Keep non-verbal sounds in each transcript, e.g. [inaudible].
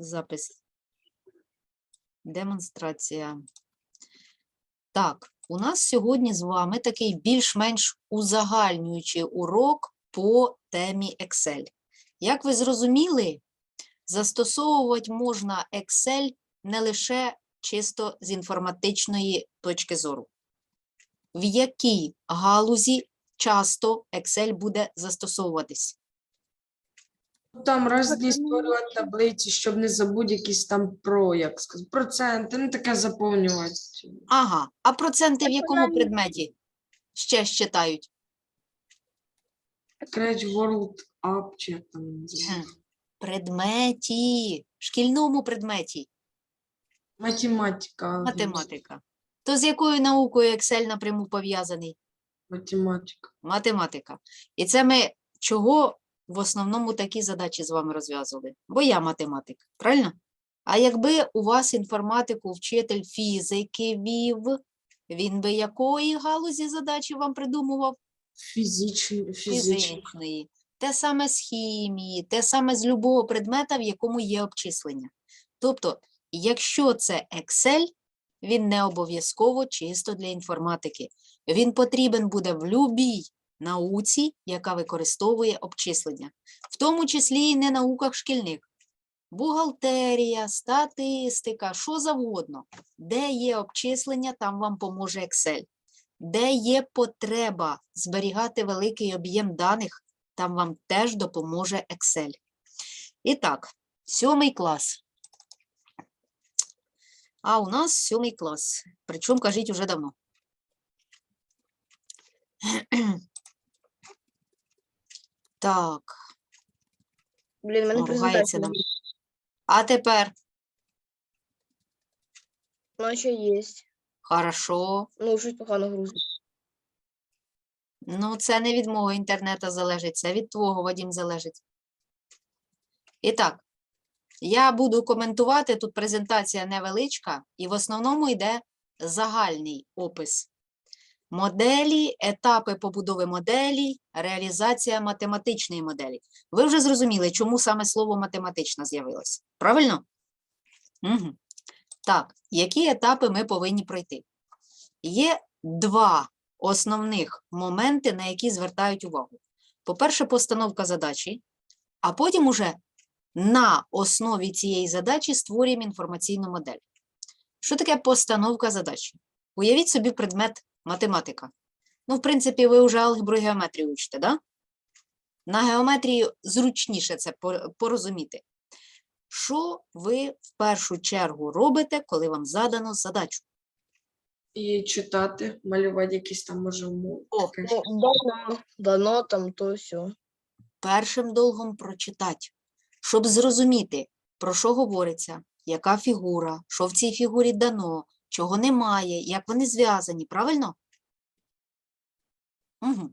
Запис. Демонстрація. Так, у нас сьогодні з вами такий більш-менш узагальнюючий урок по темі Excel. Як ви зрозуміли, застосовувати можна Excel не лише чисто з інформатичної точки зору. В якій галузі часто Excel буде застосовуватись? Там різні створювати таблиці, щоб не забути якісь там про, як сказати, проценти, ну таке заповнювати. Ага, а проценти в якому предметі ще читають? Scratch World Up, чи як там називається. Предметі, шкільному предметі, Математика. математика. То з якою наукою Excel напряму пов'язаний? Математика. Математика. І це ми чого в основному такі задачі з вами розв'язували? Бо я математик, правильно? А якби у вас інформатику вчитель фізики вів, він би якої галузі задачі вам придумував? Фізичні, фізичні. фізичної, те саме з хімії, те саме з любого предмета, в якому є обчислення. Тобто, якщо це Excel, він не обов'язково чисто для інформатики. Він потрібен буде в любій науці, яка використовує обчислення, в тому числі і не науках шкільних. Бухгалтерія, статистика, що завгодно. Де є обчислення, там вам поможе Excel. Де є потреба зберігати великий об'єм даних, там вам теж допоможе Excel. І так, сьомий клас. А у нас сьомий клас. Причому, кажіть, уже давно. Так, Блін, мене презентація. нам. а тепер Ну, ще є. хорошо. Ну, щось погано грузить. Ну, це не від мого інтернету залежить, це від твого, Вадім, залежить. І так, я буду коментувати, тут презентація невеличка, і в основному йде загальний опис. Моделі, етапи побудови моделі, реалізація математичної моделі. Ви вже зрозуміли, чому саме слово математична з'явилося. Правильно? Угу. Так, які етапи ми повинні пройти? Є два основних моменти, на які звертають увагу. По-перше, постановка задачі, а потім уже на основі цієї задачі створюємо інформаційну модель. Що таке постановка задачі? Уявіть собі предмет математика. Ну, в принципі, ви вже алгебру і геометрію учите, да? На геометрії зручніше це порозуміти. Що ви в першу чергу робите, коли вам задано задачу? І читати, малювати якісь там може умови. О. Ну, дано, дано там, то все. першим долгом прочитати, щоб зрозуміти, про що говориться, яка фігура, що в цій фігурі дано, чого немає, як вони зв'язані, правильно? Угу.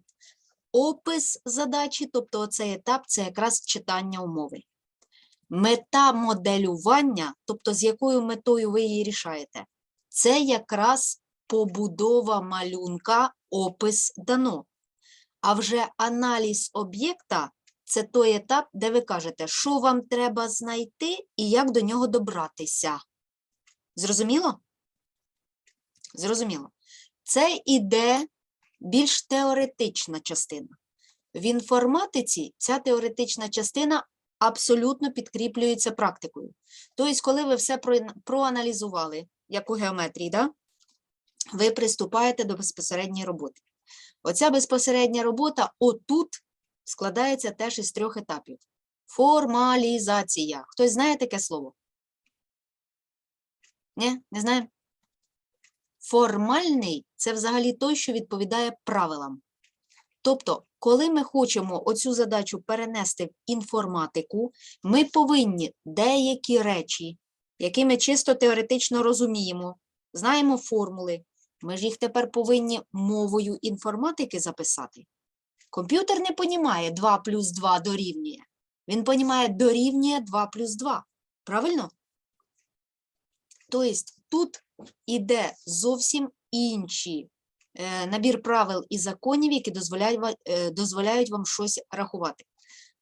Опис задачі, тобто оцей етап, це якраз читання умови. Мета моделювання, тобто з якою метою ви її рішаєте, це якраз побудова малюнка, опис дано. А вже аналіз об'єкта це той етап, де ви кажете, що вам треба знайти і як до нього добратися. Зрозуміло? Зрозуміло. Це іде більш теоретична частина. В інформатиці ця теоретична частина абсолютно підкріплюється практикою. Тобто, коли ви все проаналізували, як у геометрії, да? ви приступаєте до безпосередньої роботи. Оця безпосередня робота отут складається теж із трьох етапів. Формалізація. Хтось знає таке слово? Ні, не знає? Формальний це взагалі той, що відповідає правилам. Тобто, коли ми хочемо оцю задачу перенести в інформатику, ми повинні деякі речі, які ми чисто теоретично розуміємо, знаємо формули, ми ж їх тепер повинні мовою інформатики записати. Комп'ютер не понімає 2 плюс 2 дорівнює. Він понімає дорівнює 2 плюс 2. Правильно? Тобто тут іде зовсім інші е, набір правил і законів, які дозволяють, е, дозволяють вам щось рахувати.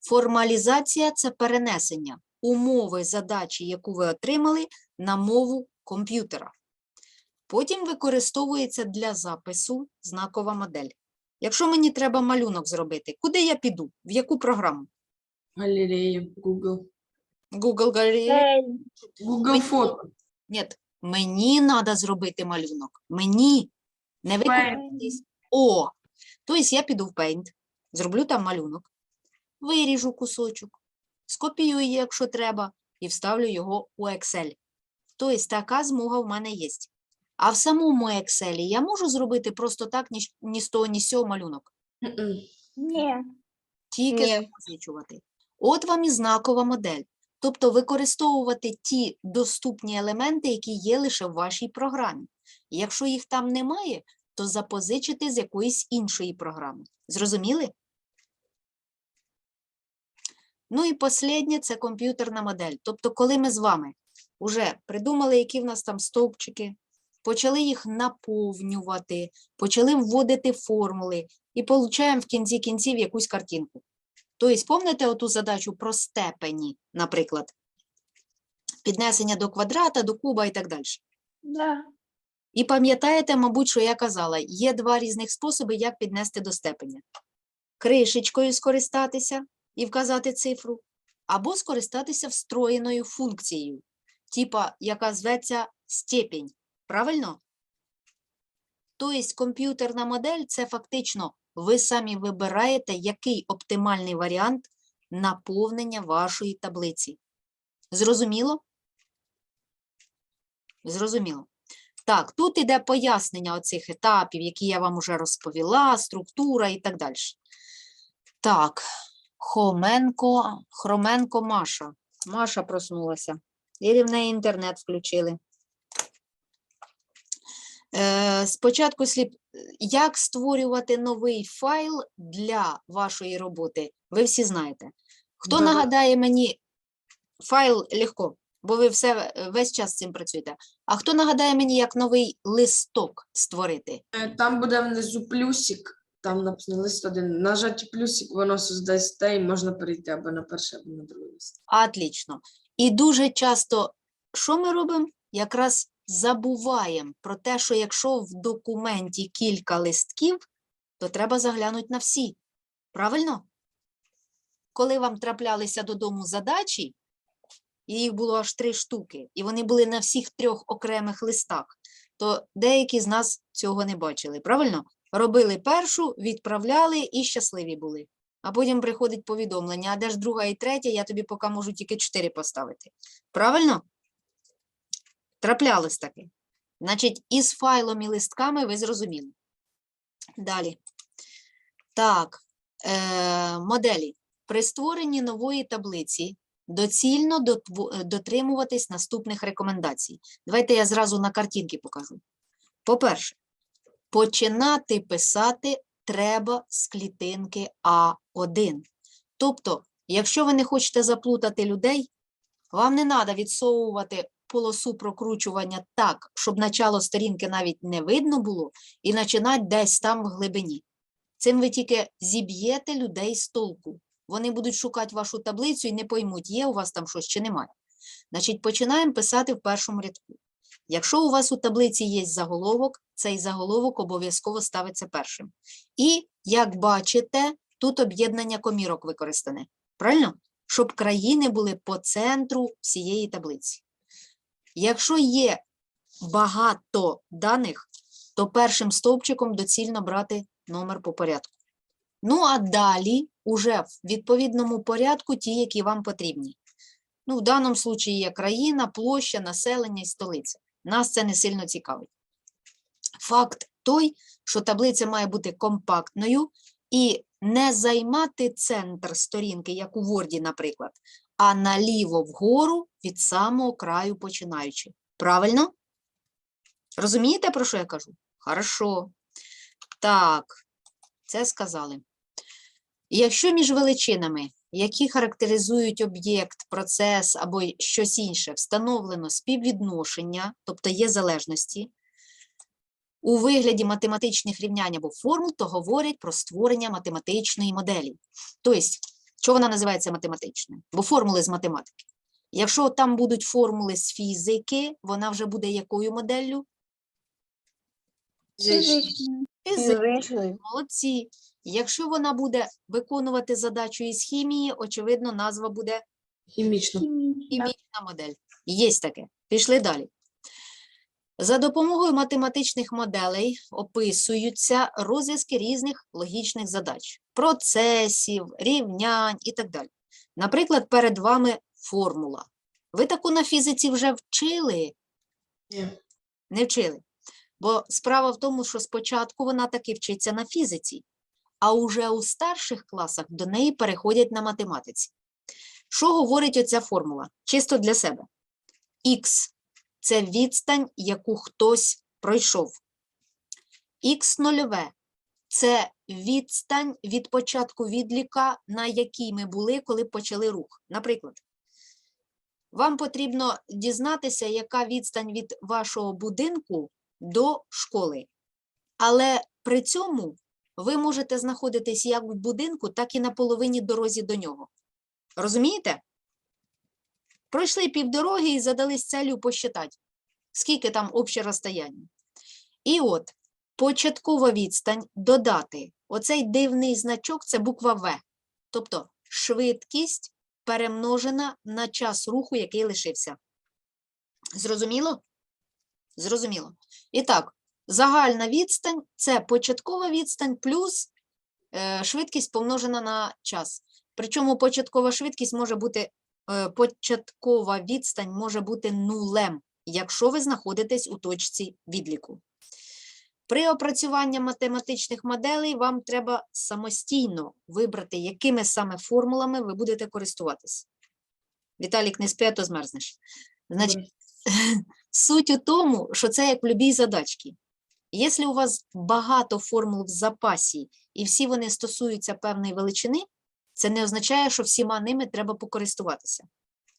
Формалізація це перенесення. умови задачі, яку ви отримали, на мову комп'ютера. Потім використовується для запису знакова модель. Якщо мені треба малюнок зробити, куди я піду? В яку програму? Галерея, Google. Google Gallery? Google фото. Ні, мені треба зробити малюнок. Мені. Не ви О! Тобто я піду в Paint, зроблю там малюнок, виріжу кусочок, скопіюю, якщо треба, і вставлю його у Excel. Тобто така змога в мене є. А в самому Excel я можу зробити просто так, ні, з- ні з того, ні з цього малюнок. Ні. Тільки Ні. запозичувати. От вам і знакова модель. Тобто використовувати ті доступні елементи, які є лише в вашій програмі. Якщо їх там немає, то запозичити з якоїсь іншої програми. Зрозуміли? Ну і останнє це комп'ютерна модель. Тобто, коли ми з вами вже придумали, які в нас там стовпчики, почали їх наповнювати, почали вводити формули і получаємо в кінці кінців якусь картинку. Тобто, пам'ятаєте оту задачу про степені, наприклад, піднесення до квадрата, до куба і так далі. Да. І пам'ятаєте, мабуть, що я казала, є два різних способи, як піднести до степеня. Кришечкою скористатися і вказати цифру, або скористатися встроєною функцією, типа, яка зветься степінь. Правильно? Тобто комп'ютерна модель це фактично ви самі вибираєте, який оптимальний варіант наповнення вашої таблиці. Зрозуміло? Зрозуміло. Так, тут іде пояснення оцих етапів, які я вам уже розповіла, структура і так далі. Так, Хоменко, Хроменко Маша. Маша проснулася. І в неї інтернет включили. Е, спочатку слід, як створювати новий файл для вашої роботи, ви всі знаєте. Хто Да. нагадає мені файл легко, бо ви все, весь час з цим працюєте. А хто нагадає мені, як новий листок створити? Е, Там буде внизу плюсик, там написано лист один. Нажаті плюсик, воно создасть те, і можна перейти або на перший, або на другий лист. Отлично. І дуже часто, що ми робимо? Якраз забуваємо про те, що якщо в документі кілька листків, то треба заглянути на всі. Правильно? Коли вам траплялися додому задачі, і їх було аж три штуки, і вони були на всіх трьох окремих листах, то деякі з нас цього не бачили. Правильно? Робили першу, відправляли і щасливі були. А потім приходить повідомлення, а де ж друга і третя, я тобі поки можу тільки чотири поставити. Правильно? Траплялось таке. Значить, із файлом і листками ви зрозуміли. Далі. Так, е, моделі. При створенні нової таблиці доцільно дотримуватись наступних рекомендацій. Давайте я зразу на картинки покажу. По-перше, починати писати треба з клітинки А1. Тобто, якщо ви не хочете заплутати людей, вам не треба відсовувати полосу прокручування так, щоб начало сторінки навіть не видно було, і починати десь там в глибині. Цим ви тільки зіб'єте людей з толку. Вони будуть шукати вашу таблицю і не поймуть, є у вас там щось чи немає. Значить, починаємо писати в першому рядку. Якщо у вас у таблиці є заголовок, цей заголовок обов'язково ставиться першим. І, як бачите, тут об'єднання комірок використане. Правильно? Щоб країни були по центру всієї таблиці. Якщо є багато даних, то першим стовпчиком доцільно брати номер по порядку. Ну, а далі уже в відповідному порядку ті, які вам потрібні. Ну, в даному случаї є країна, площа, населення і столиця. Нас це не сильно цікавить. Факт той, що таблиця має бути компактною і не займати центр сторінки, як у Word, наприклад, а наліво вгору від самого краю починаючи. Правильно? Розумієте, про що я кажу? Хорошо. Так, це сказали. Якщо між величинами, які характеризують об'єкт, процес або щось інше, встановлено співвідношення, тобто є залежності, у вигляді математичних рівнянь або формул, то говорять про створення математичної моделі. Тобто, що вона називається математичною? Бо формули з математики. Якщо там будуть формули з фізики, вона вже буде якою моделлю? Фізичний. Молодці. Якщо вона буде виконувати задачу із хімії, очевидно, назва буде Хімічно. хімічна модель. Є таке. Пішли далі. За допомогою математичних моделей описуються розв'язки різних логічних задач, процесів, рівнянь і так далі. Наприклад, перед вами формула. Ви таку на фізиці вже вчили? Ні. Не вчили. Бо справа в тому, що спочатку вона таки вчиться на фізиці, а уже у старших класах до неї переходять на математиці. Що говорить оця формула? Чисто для себе. Х – це відстань, яку хтось пройшов. Х нульове – це відстань від початку відліка, на якій ми були, коли почали рух. Наприклад, вам потрібно дізнатися, яка відстань від вашого будинку до школи. Але при цьому ви можете знаходитись як в будинку, так і на половині дорозі до нього. Розумієте? Пройшли півдороги і задались целью посчитати, скільки там обще розстояння. І от початкова відстань додати. Оцей дивний значок це буква В. Тобто швидкість перемножена на час руху, який лишився. Зрозуміло? Зрозуміло. І так, загальна відстань це початкова відстань плюс е, швидкість помножена на час. Причому початкова швидкість може бути, початкова відстань може бути нулем, якщо ви знаходитесь у точці відліку. При опрацюванні математичних моделей вам треба самостійно вибрати, якими саме формулами ви будете користуватись. Віталік, не спи, а то змерзнеш. Значить, [laughs] Суть у тому, що це як в любій задачці. Якщо у вас багато формул в запасі, і всі вони стосуються певної величини, це не означає, що всіма ними треба покористуватися.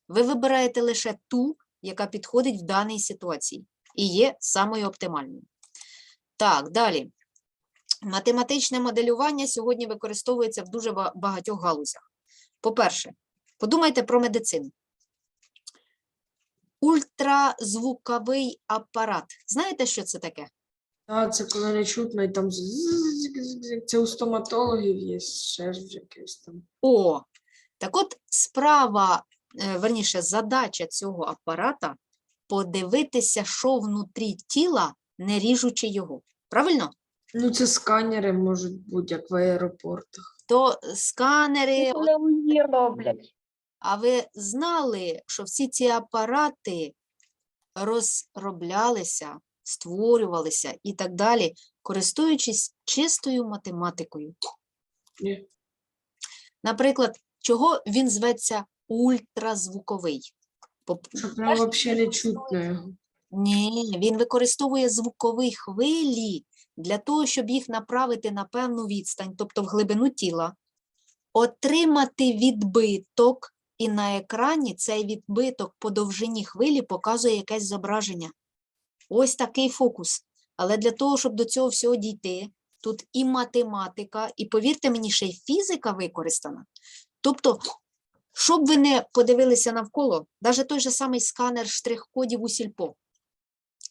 Ви вибираєте лише ту, яка підходить в даній ситуації, і є самою оптимальною. Так, далі. Математичне моделювання сьогодні використовується в дуже багатьох галузях. По-перше, подумайте про медицину. Ультразвуковий апарат. Знаєте, що це таке? Так, це коли не чутно, і там це у стоматологів є ще ж якесь там. О, так от справа, верніше, задача цього апарата подивитися, що внутрі тіла, не ріжучи його. Правильно? Ну, це сканери можуть бути, як в аеропортах. То сканери, роблять. а ви знали, що всі ці апарати розроблялися, створювалися і так далі, користуючись чистою математикою. Ні. Наприклад, чого він зветься ультразвуковий? Поп- Що взагалі не чутно. Ні, він використовує звукові хвилі для того, щоб їх направити на певну відстань, тобто в глибину тіла, отримати відбиток, і на екрані цей відбиток по довжині хвилі показує якесь зображення. Ось такий фокус. Але для того, щоб до цього всього дійти, тут і математика, і, повірте мені, ще й фізика використана. Тобто, щоб ви не подивилися навколо, навіть той же самий сканер штрих-кодів у сільпо,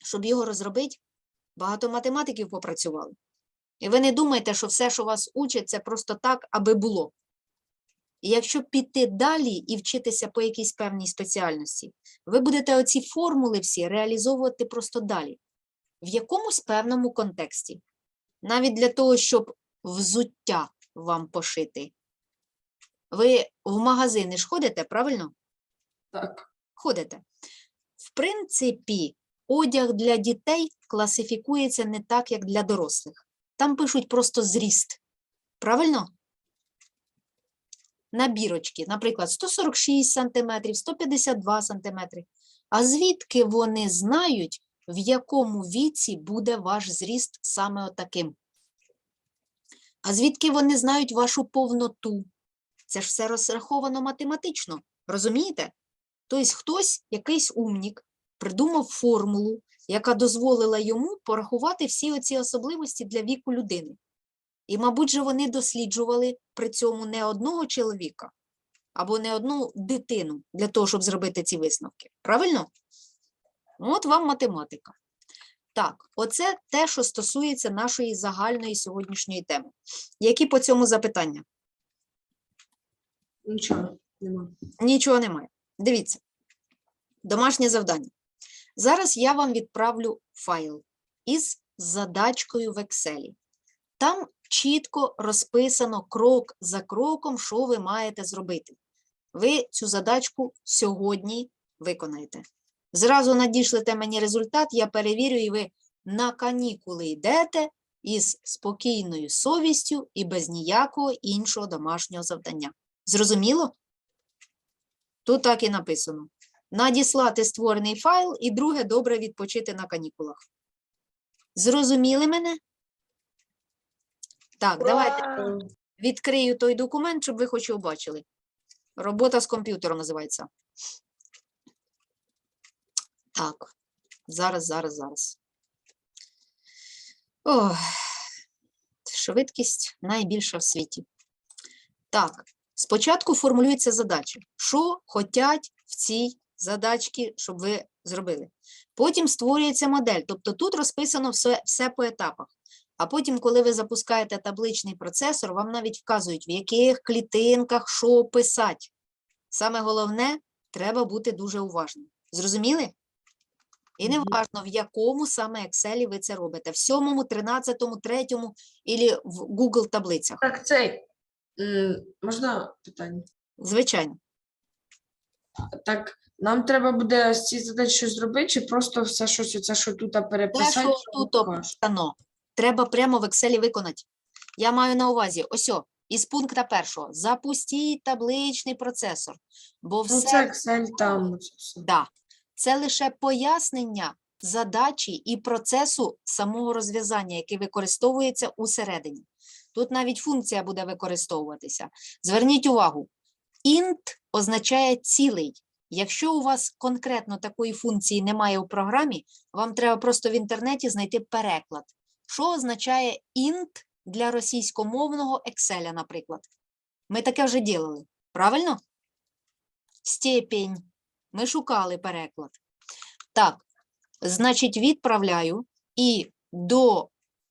щоб його розробити, багато математиків попрацювали. І ви не думайте, що все, що вас учать, це просто так, аби було. І якщо піти далі і вчитися по якійсь певній спеціальності, ви будете оці формули всі реалізовувати просто далі, в якомусь певному контексті. Навіть для того, щоб взуття вам пошити. Ви в магазини ж ходите, правильно? Так. ходите. В принципі, одяг для дітей класифікується не так, як для дорослих. Там пишуть просто зріст. Правильно? Набірочки, наприклад, 146 см, 152 см. А звідки вони знають, в якому віці буде ваш зріст саме отаким? А звідки вони знають вашу повноту? Це ж все розраховано математично. Розумієте? Тобто хтось, якийсь умнік, придумав формулу, яка дозволила йому порахувати всі оці особливості для віку людини. І, мабуть, же вони досліджували при цьому не одного чоловіка, або не одну дитину для того, щоб зробити ці висновки. Правильно? От вам математика. Так, оце те, що стосується нашої загальної сьогоднішньої теми. Які по цьому запитання? Нічого, нема. Нічого немає. Дивіться. Домашнє завдання. Зараз я вам відправлю файл із задачкою в Excel. Там чітко розписано крок за кроком, що ви маєте зробити. Ви цю задачку сьогодні виконаєте. Зразу надішлете мені результат, я перевірю, і ви на канікули йдете із спокійною совістю і без ніякого іншого домашнього завдання. Зрозуміло? Тут так і написано. Надіслати створений файл і друге добре відпочити на канікулах. Зрозуміли мене? Так, давайте відкрию той документ, щоб ви хоч його бачили. Робота з комп'ютером називається. Так, зараз, зараз, зараз. Ох, швидкість найбільша в світі. Так, спочатку формулюється задача. Що хотять в цій задачці, щоб ви зробили? Потім створюється модель, тобто тут розписано все, все по етапах. А потім, коли ви запускаєте табличний процесор, вам навіть вказують, в яких клітинках що писати. Саме головне, треба бути дуже уважним. Зрозуміли? І не важно, в якому саме Excel ви це робите. В сьомому, тринадцятому, третьому, або в Google таблицях. Так, цей. Можна питання? Звичайно. Так, нам треба буде з цієї задачі щось зробити, чи просто все щось, оце, що тут переписати? що що тут описано, треба прямо в Excel виконати. Я маю на увазі, ось о, із пункта першого. Запустіть табличний процесор, бо Ну, це Excel там. Да. Це лише пояснення задачі і процесу самого розв'язання, який використовується усередині. Тут навіть функція буде використовуватися. Зверніть увагу, int означає цілий. Якщо у вас конкретно такої функції немає у програмі, вам треба просто в інтернеті знайти переклад. Що означає int для російськомовного Excel, наприклад? Ми таке вже ділили, правильно? Степень. Ми шукали переклад. Так, значить, відправляю і до,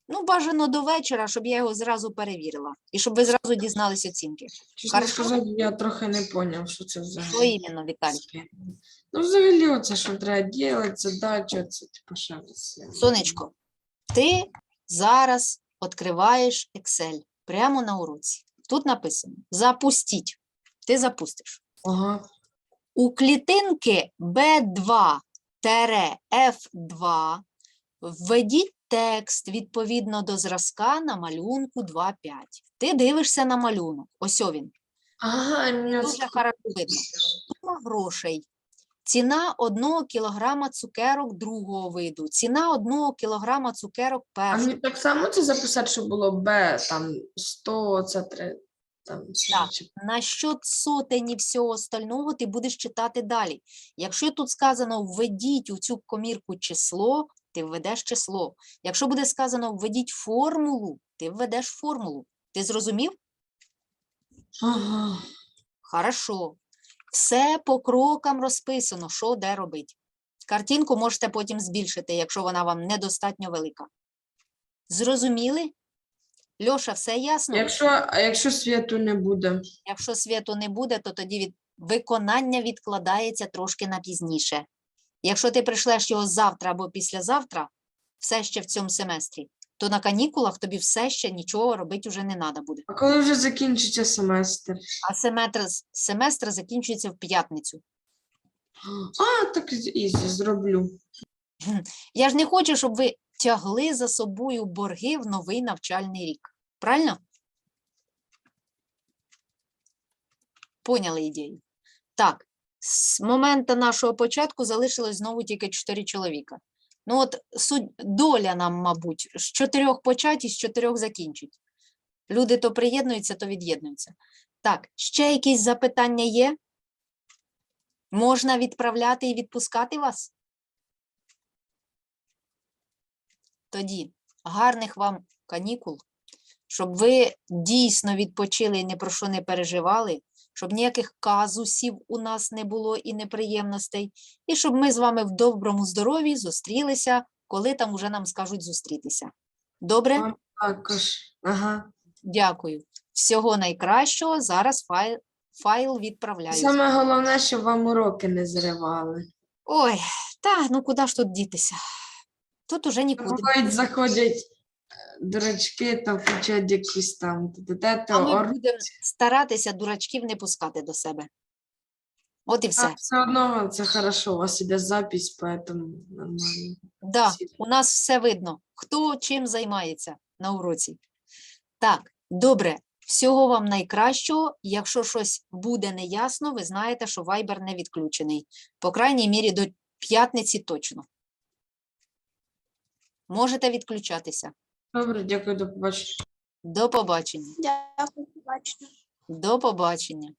ну, бажано до вечора, щоб я його зразу перевірила. І щоб ви зразу дізналися оцінки. Чесно Хорошо. сказати, я трохи не зрозумів, що це взагалі. Що іменно, Віталій? Ну, взагалі, оце, що треба робити, задача, це типу ще раз. Сонечко, ти зараз відкриваєш Excel прямо на уроці. Тут написано запустіть. Ти запустиш. Ага. У клітинки B2-F2 введіть текст відповідно до зразка на малюнку 2.5. Ти дивишся на малюнок. Ось він. Ага, Дуже це- хорошо видно. Сума грошей. Ціна 1 кілограма цукерок другого виду. Ціна 1 кілограма цукерок А першого. мені так само це записати, що було Б, там 100, це 3, там, Так. чи- На що сотень всього остального ти будеш читати далі. Якщо тут сказано введіть у цю комірку число, ти введеш число. Якщо буде сказано введіть формулу, ти введеш формулу. Ти зрозумів? Ага. Хорошо. Все по крокам розписано, що де робить. Картинку можете потім збільшити, якщо вона вам недостатньо велика. Зрозуміли? Льоша, все ясно? Якщо, а якщо світу не буде? Якщо світу не буде, то тоді від... виконання відкладається трошки на пізніше. Якщо ти прийшлеш його завтра або післязавтра, все ще в цьому семестрі, то на канікулах тобі все ще нічого робити вже не треба буде. А коли вже закінчиться семестр? А семестр, семестр закінчується в п'ятницю. А, так і зроблю. Я ж не хочу, щоб ви тягли за собою борги в новий навчальний рік. Правильно? Поняли ідею? Так, з моменту нашого початку залишилось знову тільки чотири чоловіка. Ну от суть, доля нам, мабуть, з чотирьох почать і з чотирьох закінчить. Люди то приєднуються, то від'єднуються. Так, ще якісь запитання є? Можна відправляти і відпускати вас? Тоді гарних вам канікул, щоб ви дійсно відпочили і ні про що не переживали, щоб ніяких казусів у нас не було і неприємностей, і щоб ми з вами в доброму здоров'ї зустрілися, коли там уже нам скажуть зустрітися. Добре? Також. Ага. Дякую. Всього найкращого. Зараз файл, файл відправляю. Саме головне, щоб вам уроки не зривали. Ой, та ну куди ж тут дітися? Тут уже нікуди. Бувають, заходять дурачки та включають якісь там А ми будемо старатися дурачків не пускати до себе. От і все. все одно це хорошо, у вас іде запись, поэтому нормально. Да, всі. у нас все видно, хто чим займається на уроці. Так, добре. Всього вам найкращого. Якщо щось буде неясно, ви знаєте, що Viber не відключений. По крайній мірі до п'ятниці точно. Можете відключатися. Добре, дякую, до побачення. До побачення. Дякую, побачення. До побачення.